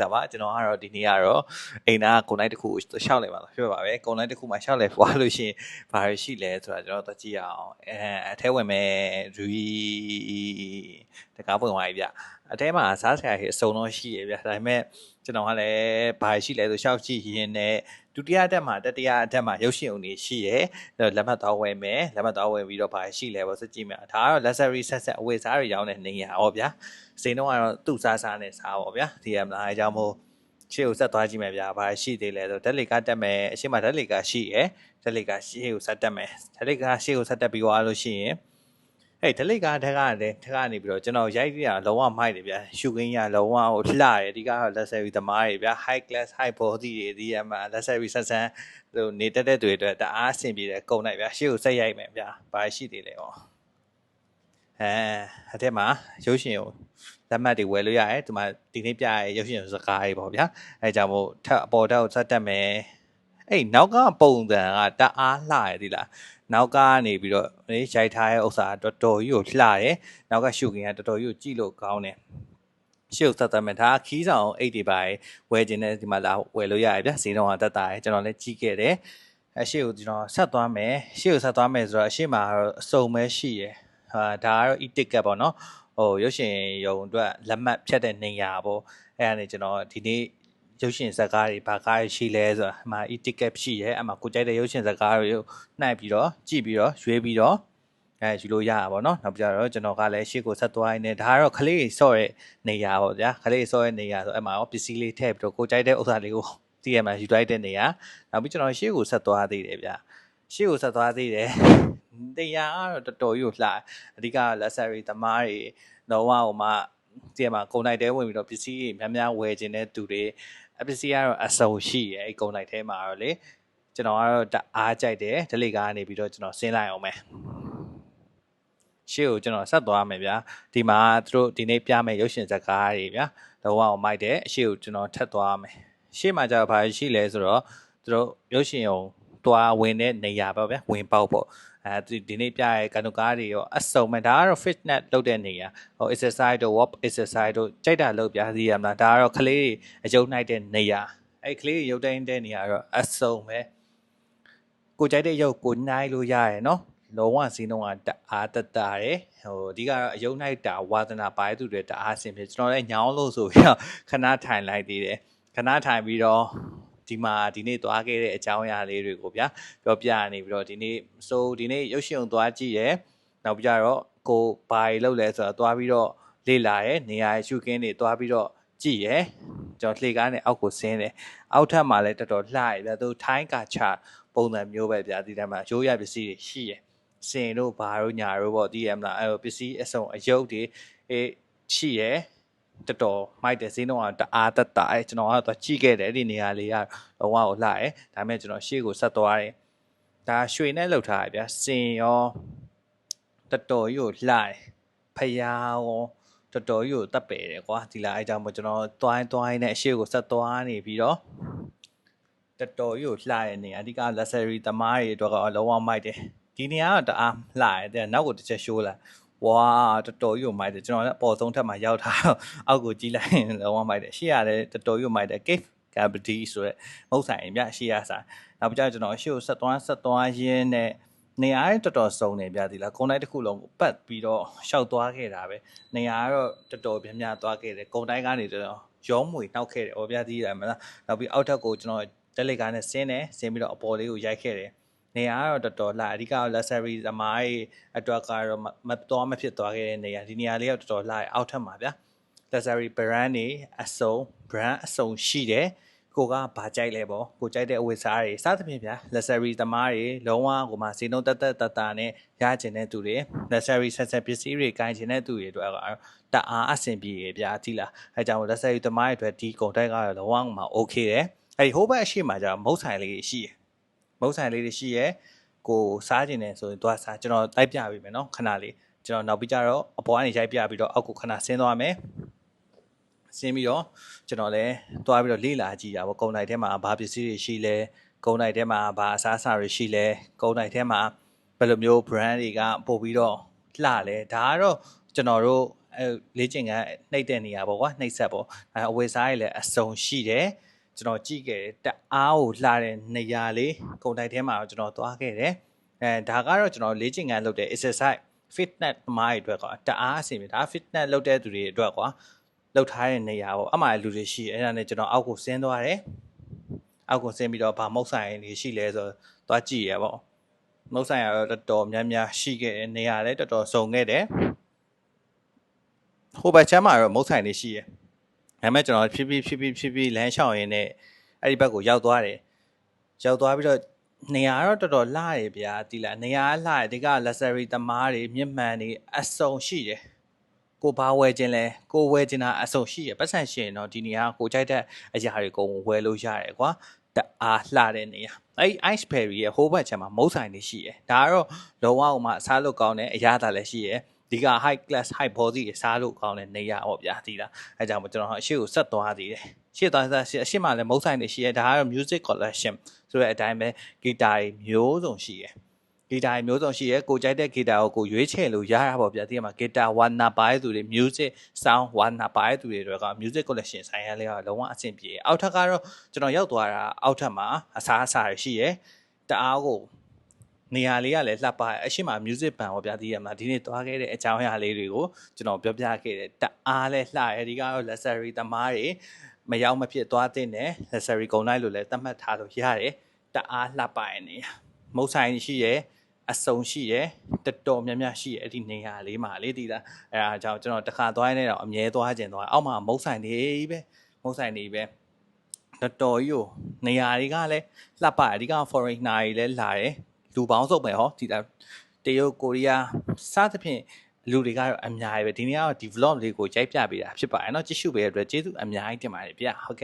္ဂလာပါကျွန်တော်ကတော့ဒီနေ့ကတော့အိမ်သားကုံလိုက်တစ်ခုရှောက်လိုက်ပါလားပြောပါပဲကုံလိုက်တစ်ခုမှာရှောက်လိုက်ပွားလို့ရှိရင်ဘာရရှိလဲဆိုတာကျွန်တော်တို့ကြည့်ရအောင်အဲအထဲဝင်မဲ့ရူတကားပွင့်သွားပြီဗျ အထဲမှာစားစရာကြီးအစုံတော့ရှိရဗျဒါပေမဲ့ကျွန်တော်ကလည်းဘာရှိလဲဆိုရှောက်ကြည့်ရင်းနဲ့ဒုတိယအတက်မှာတတိယအတက်မှာရုပ်ရှင်ုံတွေရှိရလက်မှတ်တော့ဝယ်မယ်လက်မှတ်တော့ဝယ်ပြီးတော့ဘာရှိလဲပေါ့စကြည့်မယ်ဒါကတော့ luxury set set အဝယ်စားတွေရောင်းတဲ့နေရာဟောဗျာစိန်တော့ကတော့သူ့စားစားနဲ့စားပေါ့ဗျာဒီရမလားအဲကြောင့်မို့ရှေ့ကိုဆက်သွားကြည့်မယ်ဗျာဘာရှိသေးလဲဆိုဓာတ်လေကတက်မယ်အရှိမဓာတ်လေကရှိရဓာတ်လေကရှေ့ကိုဆက်တက်မယ်ဓာတ်လေကရှေ့ကိုဆက်တက်ပြီးသွားလို့ရှိရင် အဲ့ဓာတ်လေကဓာတ်ကလည်းဓာတ်ကနေပြီးတော့ကျွန်တော်ရိုက်ပြရလုံးဝမိုက်တယ်ဗျာရှုခင်းရလုံးဝဟိုလှတယ်ဒီကတော့ luxury သမားတွေဗျာ high class high body တွေဒီရမှာ luxury ဆက်ဆန်းဟိုနေတက်တဲ့တွေအတွက်တအားအဆင်ပြေတယ်ကုန်လိုက်ဗျာရှေ့ကိုဆက်ရိုက်မယ်ဗျာဘာရှိသေးလဲဟောအဲအထက်မှာရုပ်ရှင်ကိုလက်မှတ်တွေဝယ်လို့ရတယ်ဒီမှာဒီနေ့ပြရရုပ်ရှင်စကားတွေပေါ့ဗျာအဲကြောင့်မို့ထပ်အပေါ်တက်ကိုဆက်တက်မယ် အဲ့နောက်ကပုံစံကတအားလှရသေးလားနောက်ကနေပြီးတော့လေရိုက်ထားတဲ့ဥစ္စာတော်တော်ကြီးကိုလှတယ်နောက်ကရှုကင်ကတော်တော်ကြီးကိုကြည့်လို့ကောင်းတယ်ရှေ့ကိုသက်သက်မဲ့ဒါခီးဆောင်အိတ်တွေပါဝယ်ခြင်းနဲ့ဒီမှာလာဝယ်လို့ရတယ်ဗျဈေးတော့တက်တာရယ်ကျွန်တော်လည်းကြီးခဲ့တယ်အရှိကိုကျွန်တော်ဆက်သွားမယ်ရှေ့ကိုဆက်သွားမယ်ဆိုတော့အရှိမှာတော့အစုံပဲရှိရယ်ဟာဒါကတော့ e-ticket ပေါ့နော်ဟိုရုပ်ရှင်ရုံအတွက်လက်မှတ်ဖြတ်တဲ့နေရာပေါ့အဲ့ဒါနေကျွန်တော်ဒီနေ့ ရုပ်ရှင်ဇာတ်ကားတွေဘာကားရှိလဲဆိုတာအမှ e-ticket ရှိရဲအမှကိုကြိုက်တဲ့ရုပ်ရှင်ဇာတ်ကားတွေနှိုက်ပြီးတော့ကြည့်ပြီးတော့ရွေးပြီးတော့အဲယူလို့ရတာပေါ့နော်နောက်ပြတော့ကျွန်တော်ကလည်းရှေ့ကိုဆက်သွားရင်းနဲ့ဒါကတော့ခလေးဆော့ရဲ့နေရာပေါ့ဗျာခလေးဆော့ရဲ့နေရာဆိုအဲ့မှာရောပစ္စည်းလေးထည့်ပြီးတော့ကိုကြိုက်တဲ့ဥစ္စာလေးကိုတီးရမှာယူလိုက်တဲ့နေရာနောက်ပြီးကျွန်တော်ရှေ့ကိုဆက်သွားသေးတယ်ဗျာရှေ့ကိုဆက်သွားသေးတယ်တရားကတော့တော်တော်ကြီးကိုလှအဓိက luxury သမားတွေတော့ဟိုမှာ ဒီမှာကုန်လိုက်တဲဝင်ပြီးတော့ပစ္စည်းတွေများများဝယ်ခြင်းတဲ့သူတွေအပစ္စည်းကတော့အစုံရှိရဲ့အဲ့ကုန်လိုက်ထဲမှာတော့လေကျွန်တော်ကတော့တအားကြိုက်တယ်ဒလိကားကနေပြီးတော့ကျွန်တော်ဆင်းလိုက်အောင်မယ်ရှေ့ကိုကျွန်တော်ဆက်သွားမယ်ဗျာဒီမှာသူတို့ဒီနေ့ပြမယ်ရုပ်ရှင်ဇာတ်ကားတွေဗျာတော့ဝအောင်မိုက်တယ်အရှေ့ကိုကျွန်တော်ထပ်သွားမယ်ရှေ့မှာကျတော့ဘာရှိလဲဆိုတော့သူတို့ရုပ်ရှင်ုံ သွားဝင်တဲ့နေရာပေါ့ဗျာဝင်ပေါက်ပေါ့အဲဒီဒီနေ့ပြရဲကန်တူကားတွေရောအစုံမဲ့ဒါကတော့ fitness လုပ်တဲ့နေရာဟို exercise တို့ walk exercise တို့ကြိုက်တာလုပ်ပြစီရမလားဒါကတော့ကလေးအယုံနိုင်တဲ့နေရာအဲ့ကလေးရုပ်တိုင်းတဲ့နေရာတော့အစုံပဲကိုကြိုက်တဲ့ရုပ်ကိုနိုင်လို့ရရယ်နော်လုံးဝစီးနှုံးကတအားတတတယ်ဟိုအဓိကတော့အယုံနိုင်တာဝါသနာပါတဲ့သူတွေတအားဆင်ပြေကျွန်တော်လည်းညောင်းလို့ဆိုပြီးတော့ခဏထိုင်လိုက်သေးတယ်ခဏထိုင်ပြီးတော့ ဒီမှာဒီနေ့သွားခဲ့တဲ့အကြောင်းအရာလေးတွေကိုဗျာပြောပြနေပြီးတော့ဒီနေ့ဆိုဒီနေ့ရုပ်ရှင်သွားကြည့်ရယ်နောက်ပြီးတော့ကိုဘာတွေလုပ်လဲဆိုတော့သွားပြီးတော့လေ့လာရယ်နေရာရှုခင်းတွေသွားပြီးတော့ကြည့်ရယ်ကျွန်တော်လှေကားနဲ့အောက်ကိုဆင်းတယ်အောက်ထပ်မှာလည်းတော်တော်လှရယ်ဗျာသူထိုင်းကာချပုံစံမျိုးပဲဗျာဒီထဲမှာရိုးရပစ္စည်းတွေရှိရယ်စင်တို့ဘာတို့ညာတို့ပေါ့ဒီရမလားအဲပစ္စည်းအစုံအယုတ်တွေအေးရှိရယ် တော်တော်မိုက်တယ်ဈေးနှုန်းကတအားတက်တာအဲကျွန်တော်ကတော့ကြည့်ခဲ့တယ်ဒီနေရာလေးကလုံးဝကိုလှရဲဒါပေမဲ့ကျွန်တော်ရှေ့ကိုဆက်သွားတယ်ဒါရွှေနဲ့လှုပ်ထားတယ်ဗျာစင်ရောတော်တော်ကြီးကိုလှတယ်ဖယားရောတော်တော်ကြီးကိုတက်ပယ်တယ်ကွာဒီလားအဲကြောင့်မို့ကျွန်တော်တွိုင်းတွိုင်းနဲ့အရှိကိုဆက်သွားနေပြီးတော့တော်တော်ကြီးကိုလှရနေအဓိက luxury သမားတွေအတွက်ကလုံးဝမိုက်တယ်ဒီနေရာကတအားလှရတယ်နောက်ကိုတစ်ချက်ရှိုးလာ ဝါတော်တော်ကြီးကိုမိုက်တယ်ကျွန်တော်လည်းအပေါ်ဆုံးထပ်မှာရောက်ထားတော့အောက်ကိုကြီးလိုက်ရင်လုံးဝမိုက်တယ်ရှေ့ရတယ်တော်တော်ကြီးကိုမိုက်တယ် cave cavity ဆိုရက်မဟုတ်ဆိုင်ဗျရှေ့ရဆိုင်နောက်ပြကျွန်တော်ရှေ့ကိုဆက်သွားဆက်သွားရင်းနဲ့နေရာတော်တော်စုံနေပြသည်လားကုန်းတိုင်းတစ်ခုလုံးကိုပတ်ပြီးတော့ရှောက်သွားခဲ့တာပဲနေရာကတော့တော်တော်များများသွားခဲ့တယ်ကုန်းတိုင်းကနေတော့ရောမွေနှောက်ခဲ့တယ်ဟောပြသည်လားမလားနောက်ပြီးအောက်ထပ်ကိုကျွန်တော်တက်လက်ကားနဲ့ဆင်းတယ်ဆင်းပြီးတော့အပေါ်လေးကိုရိုက်ခဲ့တယ် နေရာကတော့တော်တော်လှအဓိက luxury သမားရဲ့အတွက်ကတော့မတော်မဖြစ်သွားခဲ့တဲ့နေရာဒီနေရာလေးကတော်တော်လှအောက်ထပ်မှာဗျာ luxury brand တွေအစုံ brand အစုံရှိတယ်ကိုကဘာကြိုက်လဲပေါ့ကိုကြိုက်တဲ့အဝတ်စားတွေစသဖြင့်ဗျာ luxury သမားတွေလုံးဝကိုမှဈေးနှုန်းတက်တက်တတာနဲ့ရကျင်တဲ့သူတွေ luxury ဆက်ဆက်ပစ္စည်းတွေကင်ကျင်တဲ့သူတွေအတွက်ကတော့တအားအဆင်ပြေဗျာကြည့်လားအဲကြောင့် luxury သမားတွေအတွက်ဒီကုန်တိုက်ကတော့လုံးဝမှ okay တယ်အဲဒီဟိုဘက်အရှိမှကျတော့မုတ်ဆိုင်လေးရှိတယ် မုတ်ဆိုင်လေးတွေရှိရဲကိုစားကျင်တယ်ဆိုရင်သွားစားကျွန်တော်တိုက်ပြပေးမယ်နော်ခဏလေးကျွန်တော်နောက်ပြီးကြတော့အပေါ်ကနေရိုက်ပြပြီးတော့အောက်ကိုခဏဆင်းသွားမယ်ဆင်းပြီးတော့ကျွန်တော်လည်းသွားပြီးတော့လေ့လာကြည့်တာပေါ့ကုံနိုင်ထဲမှာဘာပစ္စည်းတွေရှိလဲကုံနိုင်ထဲမှာဘာအစားအစာတွေရှိလဲကုံနိုင်ထဲမှာဘယ်လိုမျိုး brand တွေကပို့ပြီးတော့လှလဲဒါကတော့ကျွန်တော်တို့အဲလေ့ကျင့်ခန်းနှိပ်တဲ့နေရာပေါ့ကွာနှိပ်ဆက်ပေါ့အဲအဝယ်စားတွေလည်းအစုံရှိတယ် ကျွန်တော်ကြည့်ခဲ့တယ်တအားကိုလှတဲ့နေရာလေးကုန်တိုက်ထဲမှာတော့ကျွန်တော်သွားခဲ့တယ်အဲဒါကတော့ကျွန်တော်လေ့ကျင့်ခန်းလုပ်တဲ့ exercise fitness သမားတွေအတွက်ကွာတအားအဆင်ပြေဒါ fitness လုပ်တဲ့သူတွေအတွက်ကွာလောက်ထားတဲ့နေရာပေါ့အမှလည်းလူတွေရှိတယ်အဲ့ဒါနဲ့ကျွန်တော်အောက်ကိုဆင်းသွားတယ်အောက်ကိုဆင်းပြီးတော့ဗာမုတ်ဆိုင်တွေရှိလဲဆိုတော့သွားကြည့်ရပေါ့မုတ်ဆိုင်ကတော့တော်တော်များများရှိခဲ့တယ်နေရာလည်းတော်တော်စုံခဲ့တယ်ဟိုဘက်ချမ်းမှာတော့မုတ်ဆိုင်တွေရှိတယ် ဒါပေမဲ့ကျွန်တော်ဖြည်းဖြည်းဖြည်းဖြည်းဖြည်းဖြည်းလမ်းလျှောက်ရင်းနဲ့အဲ့ဒီဘက်ကိုရောက်သွားတယ်ရောက်သွားပြီးတော့နေရာကတော့တော်တော်လှရဗျာဒီလားနေရာကလှရဒီက luxury သမားတွေမြင့်မှန်တွေအစုံရှိတယ်ကိုဘာဝယ်ခြင်းလဲကိုဝယ်ခြင်းတာအဆုံရှိရပတ်စံရှင်တော့ဒီနေရာကိုကြိုက်တဲ့အရာတွေကုန်ဝယ်လို့ရတယ်ကွာတအားလှတဲ့နေရာအဲ့ ice berry ရဲ့ဟိုးဘက်ချမ်းမှာမုတ်ဆိုင်တွေရှိရဒါကတော့လုံးဝဟိုမှာစားလို့ကောင်းတဲ့အရာသာလည်းရှိရ ဒီက high class high body တွေစားလို့ကောင်းတဲ့နေရာပေါ့ဗျာဒီလားအဲကြောင့်မို့ကျွန်တော်အရှိကိုဆက်သွားသေးတယ်ရှေ့သွားစားရှေ့အရှိမှလည်းမုတ်ဆိုင်တွေရှိရဒါကတော့ music collection ဆိုတဲ့အတိုင်းပဲဂီတာတွေမျိုးစုံရှိရဂီတာမျိုးစုံရှိရဲကိုကြိုက်တဲ့ဂီတာကိုကိုရွေးချယ်လို့ရတာပေါ့ဗျာဒီမှာဂီတာဝါနာပါတဲ့သူတွေ music sound ဝါနာပါတဲ့သူတွေတွေက music collection ဆိုင်ရလေးကလုံးဝအဆင်ပြေအောက်ထပ်ကတော့ကျွန်တော်ရောက်သွားတာအောက်ထပ်မှာအစားအစာတွေရှိရဲတအားကို နေရာလေးကလည်းလှပအရှိမ music band ပေါ့ဗျာဒီရမှာဒီနေ့သွားခဲ့တဲ့အကြောင်းအရာလေးတွေကိုကျွန်တော်ပြောပြခဲ့တယ်တအားလဲလှရဲဒီကတော့ luxury သမားတွေမရောက်မဖြစ်သွားတဲ့နဲ့ luxury ကုန်လိုက်လို့လည်းသတ်မှတ်ထားလို့ရတယ်တအားလှပရနေမုတ်ဆိုင်ရှိရဲအစုံရှိတယ်တော်တော်များများရှိတယ်အဲ့ဒီနေရာလေးမှာလေဒီလားအဲအားကြောင့်ကျွန်တော်တစ်ခါသွားရနေတော့အမြဲသွားခြင်းသွားအောက်မှာမုတ်ဆိုင်နေပဲမုတ်ဆိုင်နေပဲတော်တော်ကြီးကိုနေရာတွေကလည်းလှပတယ်ဒီက foreigner တွေလည်းလာတယ် လူပေါင်းစုံပဲဟောဒီလားတရုတ်ကိုရီးယားစသဖြင့်လူတွေကတော့အများကြီးပဲဒီနေ့ကတော့ဒီ vlog လေးကိုကြိုက်ပြပေးတာဖြစ်ပါတယ်เนาะကြည့်ရှုပေးတဲ့အတွက်ကျေးဇူးအများကြီးတင်ပါတယ်ဗျဟုတ်ကဲ့